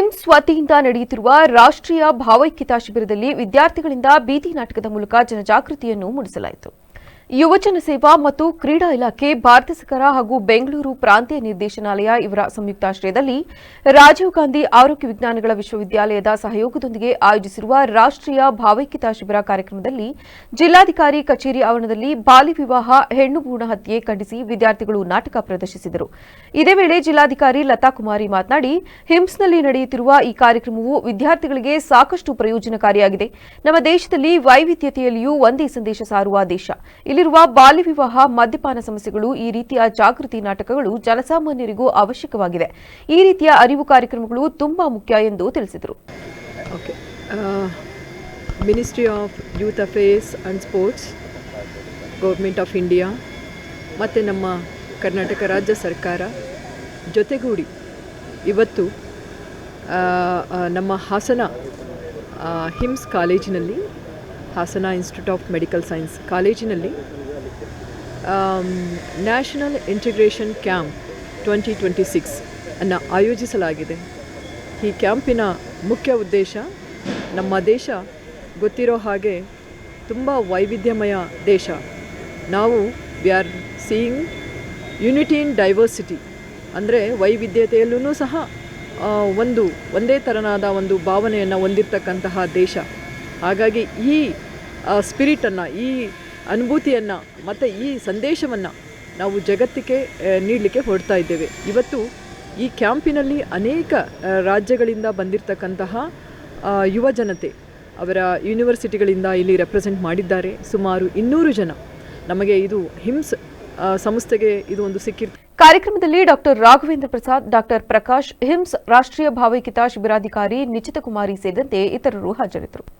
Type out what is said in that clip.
Hymns ವತಿಯಿಂದ ನಡೆಯುತ್ತಿರುವ ರಾಷ್ಟ್ರೀಯ ಭಾವೈಕ್ಯತಾ ಶಿಬಿರದಲ್ಲಿ ವಿದ್ಯಾರ್ಥಿಗಳಿಂದ ಬೀದಿ ನಾಟಕದ ಮೂಲಕ ಜನಜಾಗೃತಿಯನ್ನು ಮೂಡಿಸಲಾಯಿತು. ಯುವಜನ ಸೇವಾ ಮತ್ತು ಕ್ರೀಡಾ ಇಲಾಖೆ ಭಾರತ ಸರ್ಕಾರ ಹಾಗೂ ಬೆಂಗಳೂರು ಪ್ರಾಂತೀಯ ನಿರ್ದೇಶನಾಲಯ ಇವರ ಸಂಯುಕ್ತಾಶ್ರಯದಲ್ಲಿ ರಾಜೀವ್ ಗಾಂಧಿ ಆರೋಗ್ಯ ವಿಜ್ಞಾನಗಳ ವಿಶ್ವವಿದ್ಯಾಲಯದ ಸಹಯೋಗದೊಂದಿಗೆ ಆಯೋಜಿಸಿರುವ ರಾಷ್ಟ್ರೀಯ ಭಾವೈಕ್ಯತಾ ಶಿಬಿರ ಕಾರ್ಯಕ್ರಮದಲ್ಲಿ ಜಿಲ್ಲಾಧಿಕಾರಿ ಕಚೇರಿ ಆವರಣದಲ್ಲಿ ಬಾಲ್ಯ ವಿವಾಹ, ಹೆಣ್ಣು ಭೂಣ ಹತ್ಯೆ ಖಂಡಿಸಿ ವಿದ್ಯಾರ್ಥಿಗಳು ನಾಟಕ ಪ್ರದರ್ಶಿಸಿದರು. ಇದೇ ವೇಳೆ ಜಿಲ್ಲಾಧಿಕಾರಿ ಲತಾ ಕುಮಾರಿ ಮಾತನಾಡಿ, ಹಿಮ್ಸ್ನಲ್ಲಿ ನಡೆಯುತ್ತಿರುವ ಈ ಕಾರ್ಯಕ್ರಮವು ವಿದ್ಯಾರ್ಥಿಗಳಿಗೆ ಸಾಕಷ್ಟು ಪ್ರಯೋಜನಕಾರಿಯಾಗಿದೆ. ನಮ್ಮ ದೇಶದಲ್ಲಿ ವೈವಿಧ್ಯತೆಯಲ್ಲಿಯೂ ಒಂದೇ ಸಂದೇಶ ಸಾರುವ ದೇಶ. ಇಲ್ಲಿರುವ ಬಾಲ್ಯ ವಿವಾಹ, ಮದ್ಯಪಾನ ಸಮಸ್ಯೆಗಳು, ಈ ರೀತಿಯ ಜಾಗೃತಿ ನಾಟಕಗಳು ಜನಸಾಮಾನ್ಯರಿಗೂ ಅವಶ್ಯಕವಾಗಿದೆ. ಈ ರೀತಿಯ ಅರಿವು ಕಾರ್ಯಕ್ರಮಗಳು ತುಂಬಾ ಮುಖ್ಯ ಎಂದು ತಿಳಿಸಿದರು. Ministry of youth affairs and sports government of India ಮತ್ತು ನಮ್ಮ ಕರ್ನಾಟಕ ರಾಜ್ಯ ಸರ್ಕಾರ ಜೊತೆಗೂಡಿ ಇವತ್ತು ನಮ್ಮ ಹಾಸನ ಹಿಮ್ಸ್ ಕಾಲೇಜಿನಲ್ಲಿ Hassan institute of medical science ಕಾಲೇಜಿನಲ್ಲಿ national integration camp twenty twenty six ಅನ್ನು ಆಯೋಜಿಸಲಾಗಿದೆ. ಈ ಕ್ಯಾಂಪಿನ ಮುಖ್ಯ ಉದ್ದೇಶ, ನಮ್ಮ ದೇಶ ಗೊತ್ತಿರೋ ಹಾಗೆ ತುಂಬ ವೈವಿಧ್ಯಮಯ ದೇಶ. ನಾವು we are seeing unity in diversity ಅಂದರೆ ವೈವಿಧ್ಯತೆಯಲ್ಲೂ ಸಹ ಒಂದು, ಒಂದೇ ಥರನಾದ ಒಂದು ಭಾವನೆಯನ್ನು ಹೊಂದಿರತಕ್ಕಂತಹ ದೇಶ. ಹಾಗಾಗಿ ಈ ಸ್ಪಿರಿಟನ್ನು ಈ ಅನುಭೂತಿಯನ್ನು, ಮತ್ತು ಈ ಸಂದೇಶವನ್ನು ನಾವು ಜಗತ್ತಿಗೆ ನೀಡಲಿಕ್ಕೆ ಹೊರಡ್ತಾ ಇದ್ದೇವೆ. ಇವತ್ತು ಈ ಕ್ಯಾಂಪಿನಲ್ಲಿ ಅನೇಕ ರಾಜ್ಯಗಳಿಂದ ಬಂದಿರತಕ್ಕಂತಹ ಯುವ ಜನತೆ ಅವರ ಯೂನಿವರ್ಸಿಟಿಗಳಿಂದ ಇಲ್ಲಿ ರೆಪ್ರೆಸೆಂಟ್ ಮಾಡಿದ್ದಾರೆ. ಸುಮಾರು ಇನ್ನೂರು ಜನ. ನಮಗೆ ಇದು ಹಿಮ್ಸ್ ಸಂಸ್ಥೆಗೆ ಇದು ಒಂದು ಸಿಕ್ಕಿರ್ ಕಾರ್ಯಕ್ರಮದಲ್ಲಿ doctor Raghavendra Prasad, doctor Prakash HIMS ರಾಷ್ಟ್ರೀಯ ಭಾವೈಕ್ಯತಾ ಶಿಬಿರಾಧಿಕಾರಿ ನಿಚಿತ ಕುಮಾರಿ ಸೇರಿದಂತೆ ಇತರರು ಹಾಜರಿದ್ದರು.